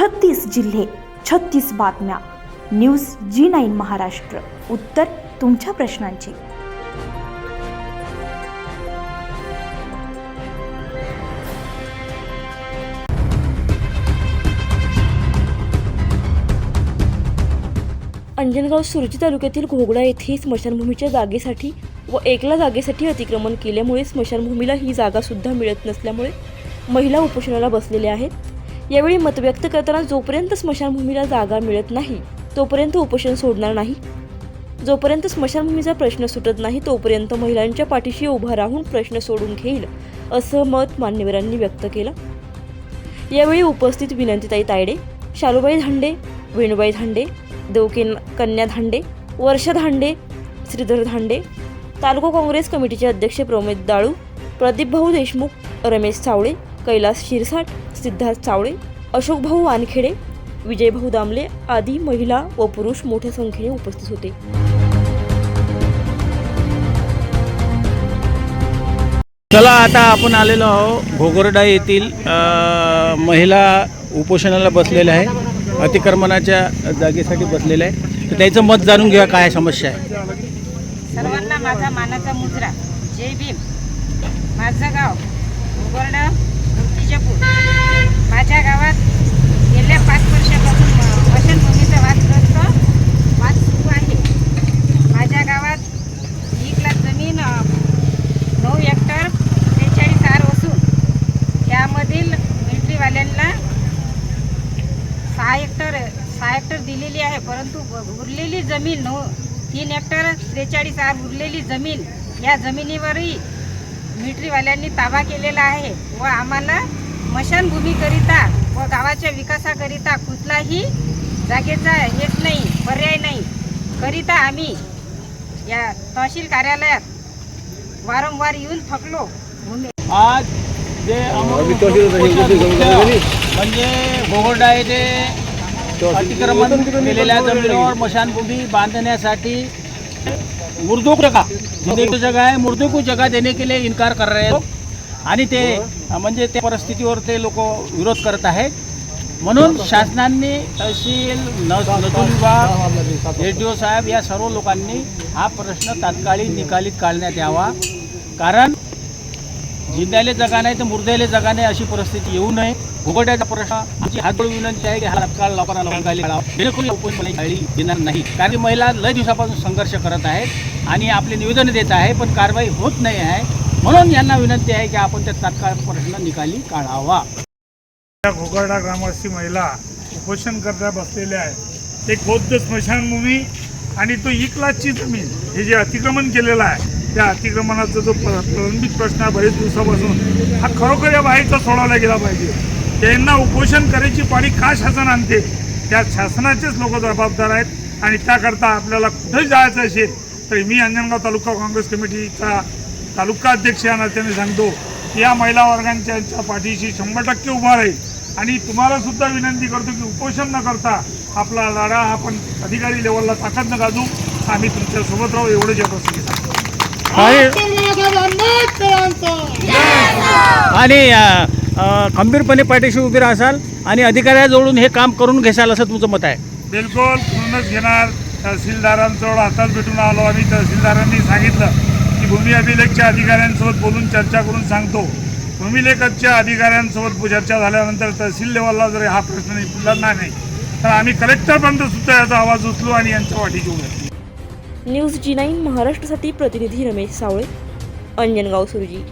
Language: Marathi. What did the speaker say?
छत्तीस जिल्हे छत्तीस बातम्या. News G nine Maharashtra. उत्तर तुमच्या प्रश्नांची. अंजनगाव सुरजी तालुक्यातील घोगडा येथे स्मशानभूमीच्या जागेसाठी व एकला जागेसाठी अतिक्रमण केल्यामुळे स्मशानभूमीला ही जागासुद्धा मिळत नसल्यामुळे महिला उपोषणाला बसलेल्या आहेत. यावेळी मत व्यक्त करताना जोपर्यंत स्मशानभूमीला जागा मिळत नाही तोपर्यंत उपोषण सोडणार नाही. जोपर्यंत स्मशानभूमीचा प्रश्न सुटत नाही तोपर्यंत महिलांच्या पाठीशी उभा राहून प्रश्न सोडून घेईल असं मत मान्यवरांनी व्यक्त केलं. यावेळी उपस्थित विनंतीताई तायडे शालूबाई धांडे वेणुबाई धांडे देवके कन्या धांडे वर्षा धांडे श्रीधर धांडे तालुका काँग्रेस कमिटीचे अध्यक्ष प्रमोद दाळू प्रदीप भाऊ देशमुख रमेश सावळे कैलास शिरसाट सिद्धार्थ चावळे अशोक भाऊ वानखेडे विजयभाऊ दामले आदी महिला व पुरुष मोठ्या संख्येने उपस्थित होते. चला आता आपण आलेलो आहो घोगरडा येथील महिला उपोषणाला बसलेल्या आहे अतिक्रमणाच्या जागेसाठी बसलेल्या आहे तर त्याचं मत जाणून घेऊया काय समस्या आहे? सर्वांना माझा मानाचा मुजरा. जय भीम. माझं गाव हेक्टर दिलेली आहे परंतु उरलेली जमीन नऊ तीन हेक्टर त्रेचाळीस आर उरलेली जमीन या जमिनीवरही मिलिटरीवाल्यांनी ताबा केलेला आहे व आम्हाला स्मशानभूमीकरिता व गावाच्या विकासाकरिता कुठलाही जागेचा हेच नाही पर्याय नाही. करिता आम्ही या तहसील कार्यालयात वारंवार येऊन थकलो. आज जे म्हणजे घोगरडा येथे अतिक्रमण केलेल्या जमिनीवर मशानभूमी बांधण्यासाठी मुर्दों जगा जो जगह है मुर्दों को जगह देने के लिए इनकार कर रहे आणि ते म्हणजे त्या परिस्थितीवर ते लोक विरोध करत आहेत. म्हणून शासनाने तहसील न विभाग एस डी ओ साहेब या सर्व लोकांनी हा प्रश्न तात्काळी निकालीत काढण्यात यावा. कारण जिंद्याले जगा नाही तर मुर्द्याले जगा नाही अशी परिस्थिती येऊ नये. भुगोट्याचा प्रश्न आमची हात विनंती आहे की हा तत्काळ लवकरात लोकांना काढावा गाडी येणार नाही. कारण की महिला लय दिवसापासून संघर्ष करत आहेत आणि आपले निवेदन देत आहे पण कारवाई होत नाही आहे. म्हणून यांना विनंती आहे की आपण त्या तात्काळ प्रश्न निकाली काढावा. या ग्रामवासी महिला उपोषण करता बसलेल्या आहेत. एक बौद्ध स्मशानभूमी आणि तो इकलाची जमीन हे जे अतिक्रमण केलेलं आहे त्या अतिक्रमणाचा जो प्र- प्रलंबित प्रश्न आहे बरेच दिवसापासून हा खरोखर या बाईचा सोडवला गेला पाहिजे. त्यांना उपोषण करायची पाळी का शासन आणते? त्या शासनाचेच लोक जबाबदार आहेत आणि त्याकरता आपल्याला कुठेही जायचं असेल तरी मी अंजनगाव तालुका काँग्रेस कमिटीचा तालुका अध्यक्ष या नात्याने सांगतो या महिला वर्गांच्या पाठीशी शंभर टक्के उभा राहील. आणि तुम्हाला सुद्धा विनंती करतो की उपोषण न करता आपला लढा आपण अधिकारी लेवलला ताकद न गाजू. आम्ही तुमच्यासोबत राहू एवढंच या आणि खंबीरपणे पाठीशी उभी राहाल आणि अधिकाऱ्याजवळून हे काम करून घेसाल असं तुमचं मत आहे. बिलकुल पूर्णच घेणार. तहसीलदारांजवळ हातात भेटून आलो आम्ही तहसीलदारांनी सांगितलं की भूमी अभिलेखच्या अधिकाऱ्यांसोबत बोलून चर्चा करून सांगतो. भूमिलेखच्या अधिकाऱ्यांसोबत चर्चा झाल्यानंतर तहसील लेवलला जर हा प्रश्न निपटला नाही तर आम्ही कलेक्टरपर्यंत सुद्धा याचा आवाज उचलू आणि यांच्या वाटीची उभी न्यूज जी नाईन महाराष्ट्रासाठी प्रतिनिधी रमेश सावळे अंजनगाव सुरजी.